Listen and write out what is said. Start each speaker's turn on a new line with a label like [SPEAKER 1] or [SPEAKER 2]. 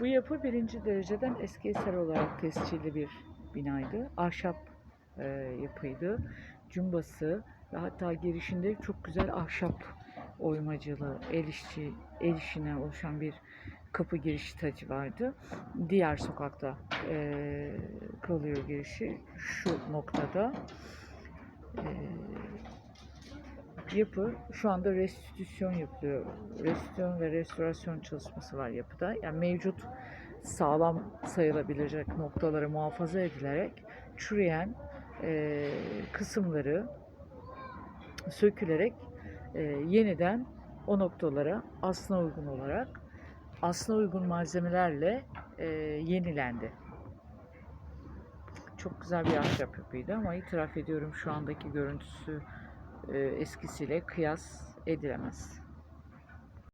[SPEAKER 1] Bu yapı birinci dereceden eski eser olarak tescilli bir binaydı. Ahşap e, yapıydı. Cumbası ve hatta girişinde çok güzel ahşap oymacılı, el, işçi, el işine oluşan bir kapı giriş tacı vardı. Diğer sokakta e, kalıyor girişi. Şu noktada e, yapı şu anda restitüsyon yapılıyor. Restitüsyon ve restorasyon çalışması var yapıda. Yani mevcut sağlam sayılabilecek noktaları muhafaza edilerek çürüyen e, kısımları sökülerek e, yeniden o noktalara aslına uygun olarak aslına uygun malzemelerle e, yenilendi. Çok güzel bir ahşap yapıydı ama itiraf ediyorum şu andaki görüntüsü eskisiyle kıyas edilemez.